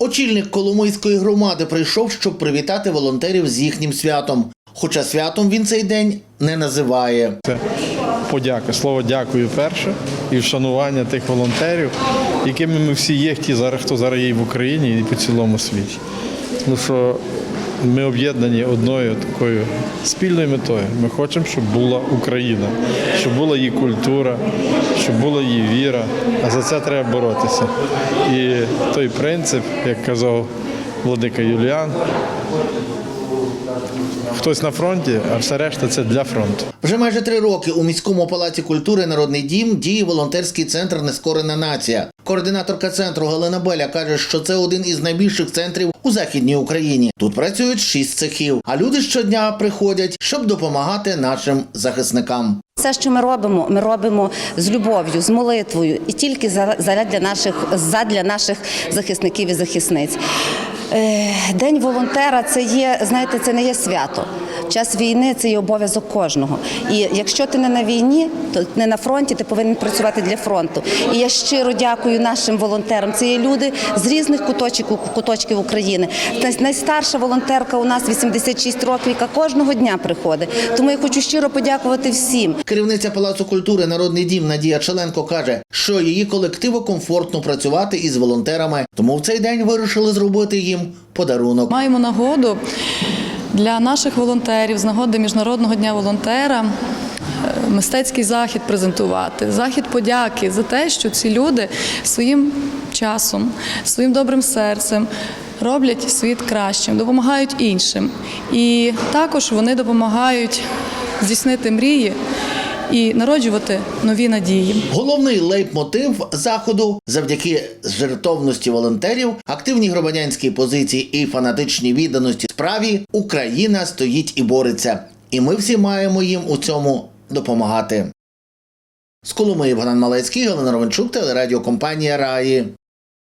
Очільник Коломийської громади прийшов, щоб привітати волонтерів з їхнім святом. Хоча святом він цей день не називає. Це подяка. Слово дякую перше і вшанування тих волонтерів, якими ми всі є, ті зараз, хто зараз є в Україні і по цілому світі. Тому що ми об'єднані одною такою спільною метою. Ми хочемо, щоб була Україна, щоб була її культура, щоб була її віра. А за це треба боротися. І той принцип, як казав владика Юліан, хтось на фронті, а все решта це для фронту. Вже майже три роки у міському палаці культури Народний дім діє волонтерський центр Нескорена нація. Координаторка центру Галина Беля каже, що це один із найбільших центрів у західній Україні. Тут працюють шість цехів, а люди щодня приходять, щоб допомагати нашим захисникам. Все, що ми робимо, ми робимо з любов'ю, з молитвою і тільки за- задля наших, задля наших захисників і захисниць. Е, День волонтера це є, знаєте, це не є свято. Час війни це є обов'язок кожного. І якщо ти не на війні, то не на фронті, ти повинен працювати для фронту. І я щиро дякую нашим волонтерам. Це є люди з різних куточків, куточків України. Та Найстарша волонтерка у нас 86 років, яка кожного дня приходить. Тому я хочу щиро подякувати всім. Керівниця Палацу культури Народний дім Надія Челенко каже, що її колективу комфортно працювати із волонтерами, тому в цей день вирішили зробити їм подарунок. Маємо нагоду для наших волонтерів з нагоди Міжнародного дня волонтера е, мистецький захід презентувати, захід подяки за те, що ці люди своїм часом, своїм добрим серцем. Роблять світ кращим, допомагають іншим. І також вони допомагають здійснити мрії і народжувати нові надії. Головний лейтмотив заходу завдяки жертовності волонтерів, активній громадянській позиції і фанатичній відданості справі Україна стоїть і бореться. І ми всі маємо їм у цьому допомагати. З Коломиї Богдан Малецький, Галина Ровенчук, телерадіокомпанія Раї.